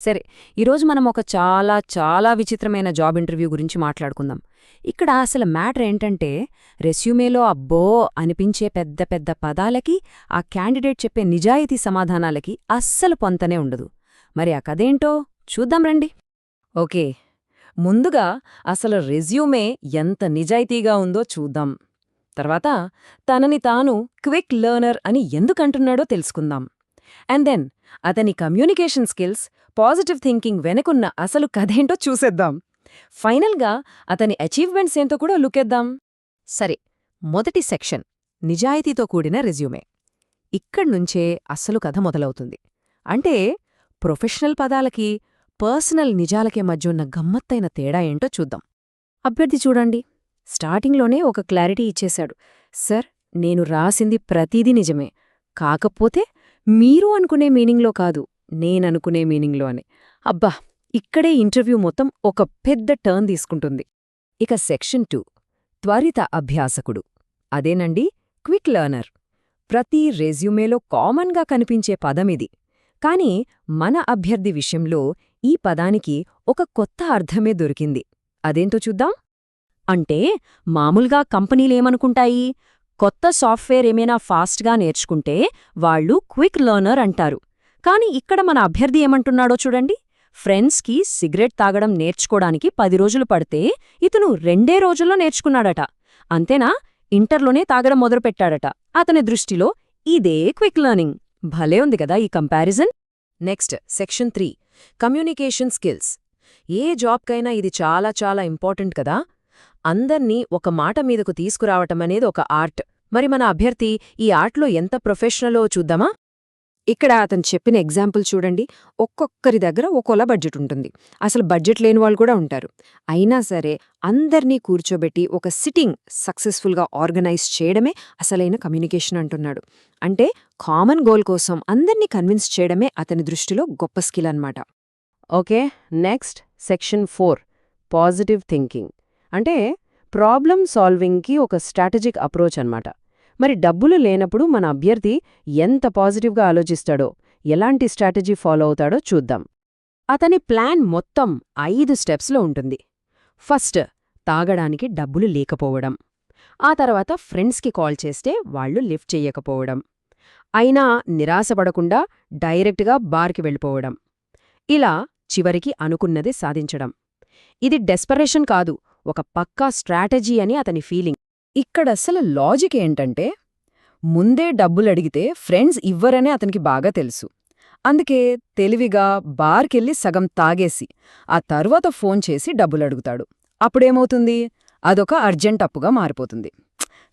సరే ఈరోజు మనం ఒక చాలా చాలా విచిత్రమైన జాబ్ ఇంటర్వ్యూ గురించి మాట్లాడుకుందాం. ఇక్కడ అసలు మ్యాటర్ ఏంటంటే రెస్యూమేలో అబ్బో అనిపించే పెద్ద పెద్ద పదాలకి ఆ క్యాండిడేట్ చెప్పే నిజాయితీ సమాధానాలకి అస్సలు పొంతనే ఉండదు. మరి ఆ కథేంటో చూద్దాం రండి. ఓకే ముందుగా అసలు రెజ్యూమే ఎంత నిజాయితీగా ఉందో చూద్దాం. తర్వాత తనని తాను క్విక్ లర్నర్ అని ఎందుకంటున్నాడో తెలుసుకుందాం. అండ్ దెన్ అతని కమ్యూనికేషన్ స్కిల్స్ పాజిటివ్ థింకింగ్ వెనుకున్న అసలు కథేంటో చూసేద్దాం. ఫైనల్గా అతని అచీవ్మెంట్స్ ఏంటో కూడా లుకేద్దాం సరే మొదటి సెక్షన్ నిజాయితీతో కూడిన రెజ్యూమే ఇక్కడ్నుంచే అస్సలు కథ మొదలవుతుంది. అంటే ప్రొఫెషనల్ పదాలకి పర్సనల్ నిజాలకే మధ్య ఉన్న గమ్మత్తైన తేడా ఏంటో చూద్దాం. అభ్యర్థి చూడండి. స్టార్టింగ్లోనే ఒక క్లారిటీ ఇచ్చేశాడు. సర్ నేను రాసింది ప్రతిదీ నిజమే. కాకపోతే మీరు అనుకునే మీనింగ్లో కాదు నేననుకునే మీనింగ్లో అని. అబ్బా! ఇక్కడే ఇంటర్వ్యూ మొత్తం ఒక పెద్ద టర్న్ తీసుకుంటుంది. ఇక సెక్షన్ టూ త్వరిత అభ్యాసకుడు. అదేనండి క్విక్ లెర్నర్. ప్రతి రెజ్యూమేలో కామన్గా కనిపించే పదమిది కాని మన అభ్యర్థి విషయంలో ఈ పదానికి ఒక కొత్త అర్థమే దొరికింది. అదేంటో చూద్దాం? అంటే మామూలుగా కంపెనీలేమనుకుంటాయి? కొత్త సాఫ్ట్వేర్ ఏమైనా ఫాస్ట్గా నేర్చుకుంటే వాళ్ళు క్విక్ లెర్నర్ అంటారు. కాని ఇక్కడ మన అభ్యర్థి ఏమంటున్నాడో చూడండి. ఫ్రెండ్స్కి సిగరెట్ తాగడం నేర్చుకోడానికి పది రోజులు పడితే ఇతను రెండే రోజుల్లో నేర్చుకున్నాడట. అంతేనా? ఇంటర్లోనే తాగడం మొదలుపెట్టాడట. అతని దృష్టిలో ఇదే క్విక్ లెర్నింగ్. భలే ఉంది కదా ఈ comparison. Next section three. Communication skills. ఏ జాబ్కైనా ఇది చాలా చాలా ఇంపార్టెంట్ కదా? అందర్నీ ఒక మాట మీదకు తీసుకురావటమనేది ఒక ఆర్ట్. మరి మన అభ్యర్థి ఈ ఆర్ట్లో ఎంత ప్రొఫెషనలో చూద్దామా? ఇక్కడ అతను చెప్పిన ఎగ్జాంపుల్ చూడండి. ఒక్కొక్కరి దగ్గర ఒక్కోలా బడ్జెట్ ఉంటుంది. అసలు బడ్జెట్ లేని వాళ్ళు కూడా ఉంటారు. అయినా సరే అందర్నీ కూర్చోబెట్టి ఒక సిట్టింగ్ సక్సెస్ఫుల్గా ఆర్గనైజ్ చేయడమే అసలైన కమ్యూనికేషన్ అంటున్నాడు. అంటే కామన్ గోల్ కోసం అందర్నీ కన్విన్స్ చేయడమే అతని దృష్టిలో గొప్ప స్కిల్ అన్నమాట. Okay next section four positive thinking. అంటే ప్రాబ్లం సాల్వింగ్కి ఒక స్ట్రాటజిక్ అప్రోచ్ అన్నమాట. మరి డబ్బులు లేనప్పుడు మన అభ్యర్థి ఎంత పాజిటివ్గా ఆలోచిస్తాడో ఎలాంటి స్ట్రాటజీ ఫాలో అవుతాడో చూద్దాం. అతని ప్లాన్ మొత్తం ఐదు స్టెప్స్లో ఉంటుంది. ఫస్ట్ తాగడానికి డబ్బులు లేకపోవడం. ఆ తర్వాత ఫ్రెండ్స్కి కాల్ చేస్తే వాళ్ళు లిఫ్ట్ చెయ్యకపోవడం అయినా నిరాశపడకుండా డైరెక్ట్గా బార్కి వెళ్ళిపోవడం. ఇలా చివరికి అనుకున్నది సాధించడం. ఇది డెస్పరేషన్ కాదు ఒక పక్కా స్ట్రాటజీ అని అతని ఫీలింగ్. ఇక్కడసలు లాజిక్ ఏంటంటే ముందే డబ్బులడిగితే ఫ్రెండ్స్ ఇవ్వరనే అతనికి బాగా తెలుసు. అందుకే తెలివిగా బార్కెళ్ళి సగం తాగేసి ఆ తర్వాత ఫోన్ చేసి డబ్బులడుగుతాడు. అప్పుడేమవుతుంది? అదొక అర్జెంట్ అప్పుగా మారిపోతుంది.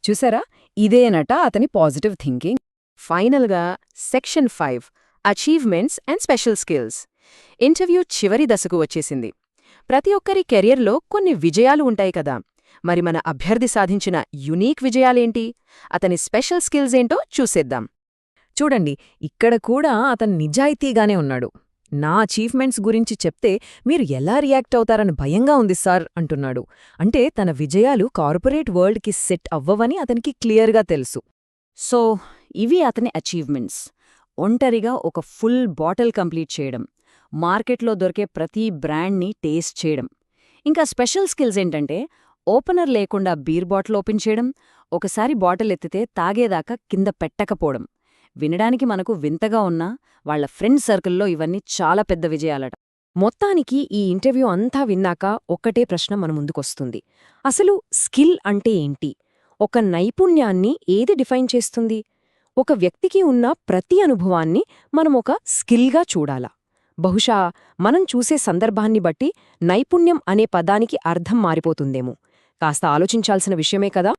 చూసారా? ఇదేనట అతని పాజిటివ్ థింకింగ్. ఫైనల్గా section five achievements and special skills. Interview చివరి దశకు వచ్చేసింది. ప్రతి ఒక్కరి కెరియర్లో కొన్ని విజయాలు ఉంటాయి కదా. మరి మన అభ్యర్థి సాధించిన యునీక్ విజయాలేంటి? అతని స్పెషల్ స్కిల్స్ ఏంటో చూసేద్దాం. చూడండి ఇక్కడ కూడా అతను నిజాయితీగానే ఉన్నాడు. నా అచీవ్మెంట్స్ గురించి చెప్తే మీరు ఎలా రియాక్ట్ అవుతారని భయంగా ఉంది సార్ అంటున్నాడు. అంటే తన విజయాలు కార్పొరేట్ వరల్డ్కి సెట్ అవ్వవని అతనికి క్లియర్గా తెలుసు. సో ఇవి అతని అచీవ్మెంట్స్. ఒంటరిగా ఒక ఫుల్ బాటిల్ కంప్లీట్ చేయడం. మార్కెట్లో దొరికే ప్రతి బ్రాండ్ని టేస్ట్ చేయడం. ఇంకా స్పెషల్ స్కిల్స్ ఏంటంటే ఓపెనర్ లేకుండా బీర్ బాటిల్ ఓపెన్ చేయడం ఒకసారి బాటిల్ ఎత్తితే తాగేదాకా కింద పెట్టకపోవడం. వినడానికి మనకు వింతగా ఉన్నా వాళ్ళ ఫ్రెండ్ సర్కిల్లో ఇవన్నీ చాలా పెద్ద విజయాలట. మొత్తానికి ఈ ఇంటర్వ్యూ అంతా విన్నాక ఒక్కటే ప్రశ్న మన ముందుకొస్తుంది. అసలు స్కిల్ అంటే ఏంటి? ఒక నైపుణ్యాన్ని ఏది డిఫైన్ చేస్తుంది? ఒక వ్యక్తికి ఉన్న ప్రతి అనుభవాన్ని మనం ఒక స్కిల్గా చూడాలా? బహుశా మనం చూసే సందర్భాన్ని బట్టి నైపుణ్యం అనే పదానికి అర్థం మారిపోతుందేమో. కాస్త ఆలోచించాల్సిన విషయమే కదా?